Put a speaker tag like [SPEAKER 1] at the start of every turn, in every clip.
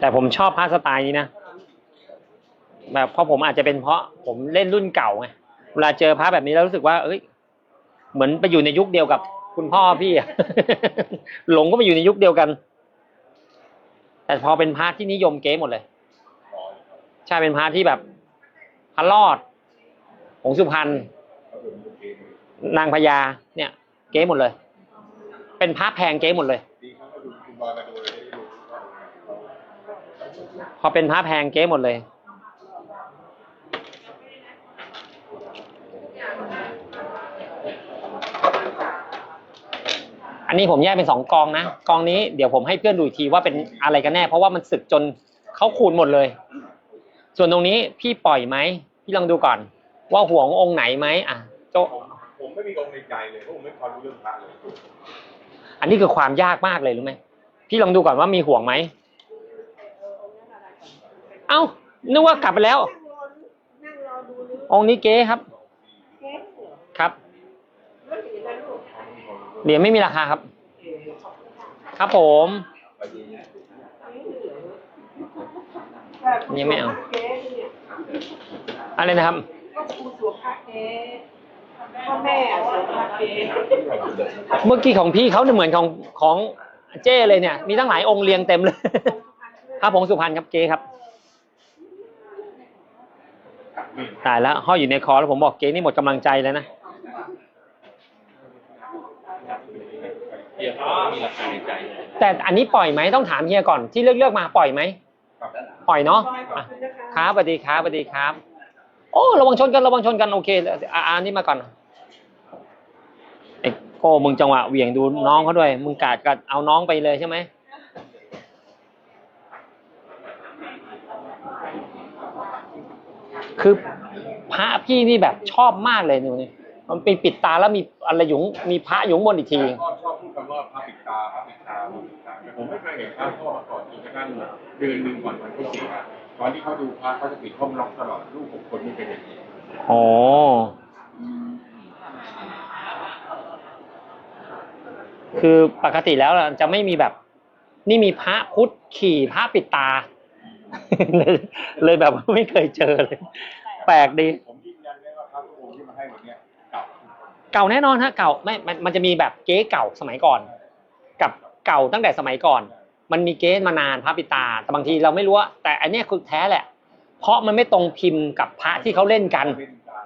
[SPEAKER 1] แต่ผมชอบพระสไตล์นี้นะ แบบเพราะผมอาจจะเป็นเพราะผมเล่นรุ่นเก่าไง เวลาเจอพระแบบนี้แล้วรู้สึกว่า เอ้ย เหมือนไปอยู่ในยุคเดียวกับคุณพ่อพี่อะหลงก็ไปอยู่ในยุคเดียวกัน แต่พอเป็นพระที่นิยมเก๊หมดเลย ใช่เป็นพระที่แบบพระรอดหงสุพรรณนางพญาเนี่ย เก๊หมดเลย เป็นพระแพงเก๊หมดเลย
[SPEAKER 2] ดีครับก็ดูคุณบอยมาดูเลยได้รู้ว่า
[SPEAKER 1] พอเป็นพระแพงเก๊หมดเลย อันนี้ผมแยกเป็นสองกองนะกองนี้เดี๋ยวผมให้เพื่อนดูอีกทีว่าเป็นอะไรกันแน่ เพราะว่ามันสึกจนเขาขูดหมดเลย ส่วนตรงนี้พี่ปล่อยไหมพี่ลองดูก่อน ว่าห่วงองค์ไหนไหมอะโจ
[SPEAKER 2] ผมผมไม่มีองค์ในใจเลยเพราะผมไม่ความรู้เรื่องพระเลย
[SPEAKER 1] อันนี้คือความยากมากเลยรู้ไหมพี่ลองดูก่อนว่ามีห่วงไหม เอ้านึกว่ากลับไปแล้ว
[SPEAKER 3] นั่งรอดูนี่
[SPEAKER 1] องค์นี้เก๊ครับ
[SPEAKER 3] เก๊เหรอ
[SPEAKER 1] ครับ
[SPEAKER 3] แล้วสีอะไรลูก
[SPEAKER 1] เหรียญไม่มีราคาครับ ครับผม ยังไม่เอา
[SPEAKER 3] เก๊เนี่ย
[SPEAKER 1] อะไรนะครับ
[SPEAKER 3] ก็ครูสวมผ้าเก๊พ่อแม่อะสุภาพเก๊
[SPEAKER 1] เมื่อกี้ของพี่เขาเนี่ยเหมือนของของเจ้เลยเนี่ย มีตั้งหลายองค์เรียงเต็มเลย ครับผมสุพรรณครับเก๊ครับ ตายแล้วห้อยอยู่ในคอแล้วผมบอกเก๊นี่หมดกำลังใจแล้วนะ
[SPEAKER 2] เฮียเขามีราคาในใจ
[SPEAKER 1] แต่อันนี้ปล่อยไหมต้องถามเฮียก่อนที่เลือกเลือกมาปล่อยไหมปล่อยเนาะ
[SPEAKER 3] ค
[SPEAKER 1] รับสวัสดีครับสวัสดีครับ โอ้ระวังชนกันระวังชนกันโอเคอ่านนี้มาก่อนไอ้โก้มึงจังหวะเหวี่ยงดูน้องเขาด้วย มึงกาดกัดเอาน้องไปเลยใช่ไหม คือพระพี่นี่แบบชอบมากเลยหนูนี่มันไปปิดตาแล้วมีอะไรอยู่ข้างมีพระอยู่ข้างบนอีกที
[SPEAKER 2] ชอบชอบพูดคำว่าพระปิดตาพระปิดตาพระปิดตาแต่ผมไม่เคยเห็นพระพ่อมาก่อนจนกระทั่งเดือนหนึ่งก่อนวันเขาเสียตอนที่เขาดูพระเขาจะปิดห้องล็อกตลอดลูกผมคนนี้เป็นอย่างนี้
[SPEAKER 1] อ๋อ คือปกติแล้วจะไม่มีแบบ นี่มีพระพุทธขี่พระปิดตา เลยเลยแบบว่าไม่เคยเจอเลย แปลกดี
[SPEAKER 2] ผมยืนยันได้ว่าพระทุกองค์ที่มาให้วันเนี้ยเก่า
[SPEAKER 1] เก่าแน่นอนฮะเก่าไม่มันมันจะมีแบบเก๊เก่าสมัยก่อน กับเก่าตั้งแต่สมัยก่อน มันมีเก๊มานานพระปิดตาแต่บางทีเราไม่รู้ว่าแต่อันเนี้ยคือแท้แหละ เพราะมันไม่ตรงพิมพ์กับพระที่เขาเล่นกัน
[SPEAKER 2] เป็นการ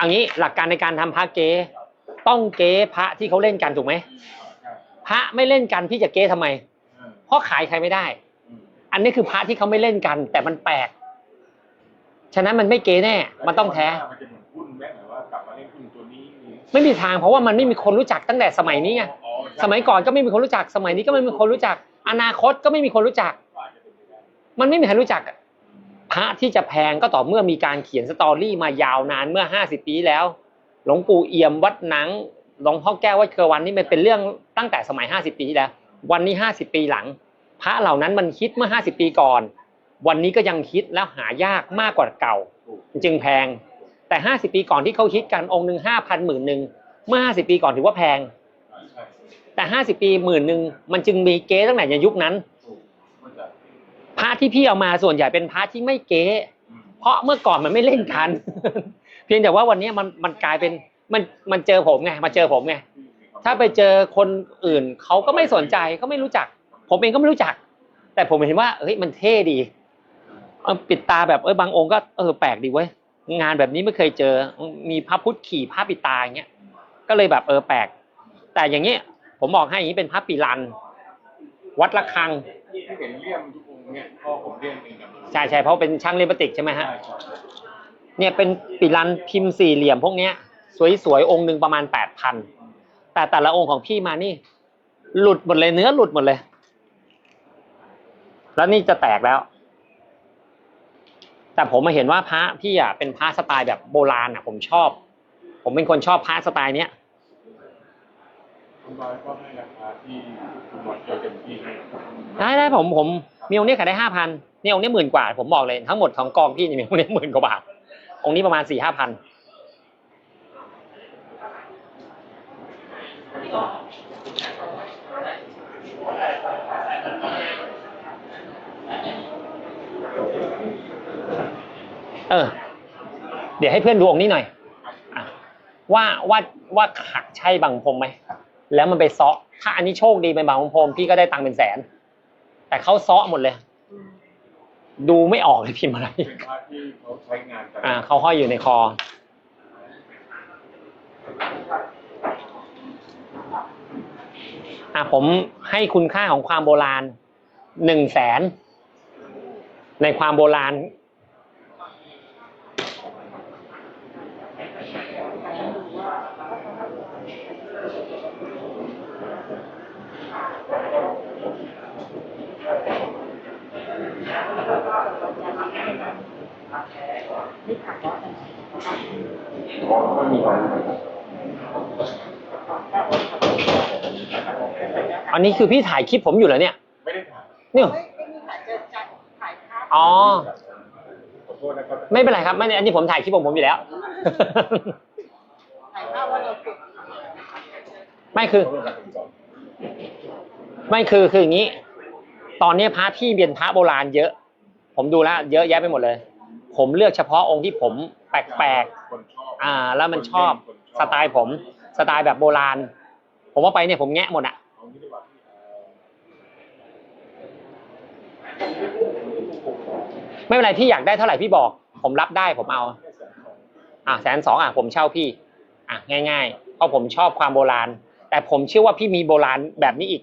[SPEAKER 1] อันนี้หลักการในการทำพระเก๊ต้องเก๊พระที่เขาเล่นกันถูกไหม
[SPEAKER 2] ใช่
[SPEAKER 1] พระไม่เล่นกันพี่จะเก๊ทำไม
[SPEAKER 2] เออ
[SPEAKER 1] เพราะขายใครไม่ได้
[SPEAKER 2] อืม
[SPEAKER 1] อันนี้คือพระที่เขาไม่เล่นกัน แต่มันแปลก ฉะนั้นมันไม่เก๊แน่ มันต้องแท้
[SPEAKER 2] มันจะเหมือนหุ้นแม้แต่ว่ากลับมาเล่นหุ้นตัวนี้
[SPEAKER 1] ไม่มีทางเพราะว่ามันไม่มีคนรู้จักตั้งแต่สมัยนี้ไง
[SPEAKER 2] อ๋อใช่
[SPEAKER 1] สมัยก่อนก็ไม่มีคนรู้จัก สมัยนี้ก็ไม่มีคนรู้จัก อนาคตก็ไม่มีคนรู้จัก
[SPEAKER 2] ก็อาจจะเป็นไปได้
[SPEAKER 1] มันไม่มีใครรู้จักอะพระที่จะแพงก็ต่อเมื่อมีการเขียนสตอรี่มายาวนานเมื่อห้าสิบปีแล้ว หลวงปู่เอี่ยมวัดหนัง หลวงพ่อแก้ววัดเครือวันนี่มันเป็นเรื่องตั้งแต่สมัยห้าสิบปีที่แล้ว วันนี้ห้าสิบปีหลัง พระเหล่านั้นมันฮิตเมื่อห้าสิบปีก่อน วันนี้ก็ยังฮิตแล้วหายากมากกว่าเก่า จึงแพง แต่ห้าสิบปีก่อนที่เขาฮิตกันองค์หนึ่งห้าพันหมื่นหนึ่งเมื่อห้าสิบปีก่อนถือว่าแพง แต่ห้าสิบปีหมื่นหนึ่งมันจึงมีเก๊ตั้งแต่ในยุคนั้นพระที่พี่เอามาส่วนใหญ่เป็นพระที่ไม่เก๊เพราะเมื่อก่อนมันไม่เล่นกัน เพียงแต่ว่าวันนี้มันมันกลายเป็นมันมันเจอผมไงมาเจอผมไงถ้าไปเจอคนอื่นเขาก็ไม่สนใจก็ไม่รู้จัก ผมเองก็ไม่รู้จัก แต่ผมเห็นว่าเฮ้ยมันเท่ดีเออปิดตาแบบเออบางองค์ก็เออแปลกดีเว้ยงานแบบนี้ไม่เคยเจอ มีพระพุทธขี่พระปิดตาอย่างเงี้ยก็เลยแบบเออแปลก แต่อย่างเงี้ยผมบอกให้อย่างนี้เป็นพระปีรัน วัดระฆัง
[SPEAKER 2] ที่เห็นเลี่ยมทุกองค์เนี่ยพ่อผมเลี่ยมเองนะ
[SPEAKER 1] ใช่ใช่เพราะเป็นช่างเลปติกใช่ไหมฮะ
[SPEAKER 2] ใช่ใช่
[SPEAKER 1] เนี่ยเป็นปิรันพิมพ์สี่เหลี่ยมพวกเนี้ย สวยๆองค์หนึ่งประมาณแปดพันแต่แต่ละองค์ของพี่มานี่ หลุดหมดเลยเนื้อหลุดหมดเลย แล้วนี่จะแตกแล้ว แต่ผมมาเห็นว่าพระพี่อะเป็นพระสไตล์แบบโบราณอะ ผมชอบ ผมเป็นคนชอบพระสไตล์เนี้ย
[SPEAKER 2] คุณบอยก็ให้ราคาที่คุณบอยเจอเต็มที่ให้
[SPEAKER 1] ได้ได้ผมผมมีองค์นี้ขายได้ห้าพันนี่องค์นี้หมื่นกว่า ผมบอกเลยทั้งหมดของกองพี่นี่มีองค์นี้หมื่นกว่าบาทองค์นี้ประมาณสี่ห้าพัน เออ เดี๋ยวให้เพื่อนดูองค์นี้หน่อยอะว่าว่าว่าขักใช่บางพรมไหมแล้วมันไปเซาะถ้าอันนี้โชคดีเป็นบางพรมพี่ก็ได้ตังค์เป็นแสน แต่เขาเซาะหมดเลย ดูไม่ออกเลยพิมพ์อะไร
[SPEAKER 2] เป็นพระที่เขาใช้งานกัน
[SPEAKER 1] อ่าเขาห้อยอยู่ในคอ อะผมให้คุณค่าของความโบราณหนึ่งแสนในความโบราณ
[SPEAKER 2] ก็มีความ
[SPEAKER 1] อันนี้คือพี่ถ่ายคลิปผมอยู่เหรอเนี่ย
[SPEAKER 2] ไม่ได้ถ่าย
[SPEAKER 1] เนี่ย
[SPEAKER 3] ไม่ไม่มีถ่ายจะจะถ่ายภาพ
[SPEAKER 1] อ๋อ
[SPEAKER 2] ขอโทษนะครับ
[SPEAKER 1] ไม่เป็นไรครับไม่อันนี้ผมถ่ายคลิปของผมอยู่แล้ว
[SPEAKER 3] ถ่ายภาพว่าเราฝึก
[SPEAKER 1] ไม่คือไม่คือคืออย่างนี้ ตอนนี้พระที่เป็นพระโบราณเยอะ ผมดูแล้วเยอะแยะไปหมดเลย ผมเลือกเฉพาะองค์ที่ผมแปลก
[SPEAKER 2] คนชอบ
[SPEAKER 1] ๆ อ่าแล้วมันชอบ
[SPEAKER 2] คน
[SPEAKER 1] สไตล์ผม สไตล์แบบโบราณ ผมว่าไปเนี่ยผมแงะหมดอะ
[SPEAKER 2] เอางี้ดีกว่าพี่เอ่อ
[SPEAKER 1] ไม่เป็นไรพี่อยากได้เท่าไหร่พี่บอก ผมรับได้ผมเอาอะแสนสองอะผมเช่าพี่ อะง่าย ๆ เพราะผมชอบความโบราณ แต่ผมเชื่อว่าพี่มีโบราณแบบนี้อีก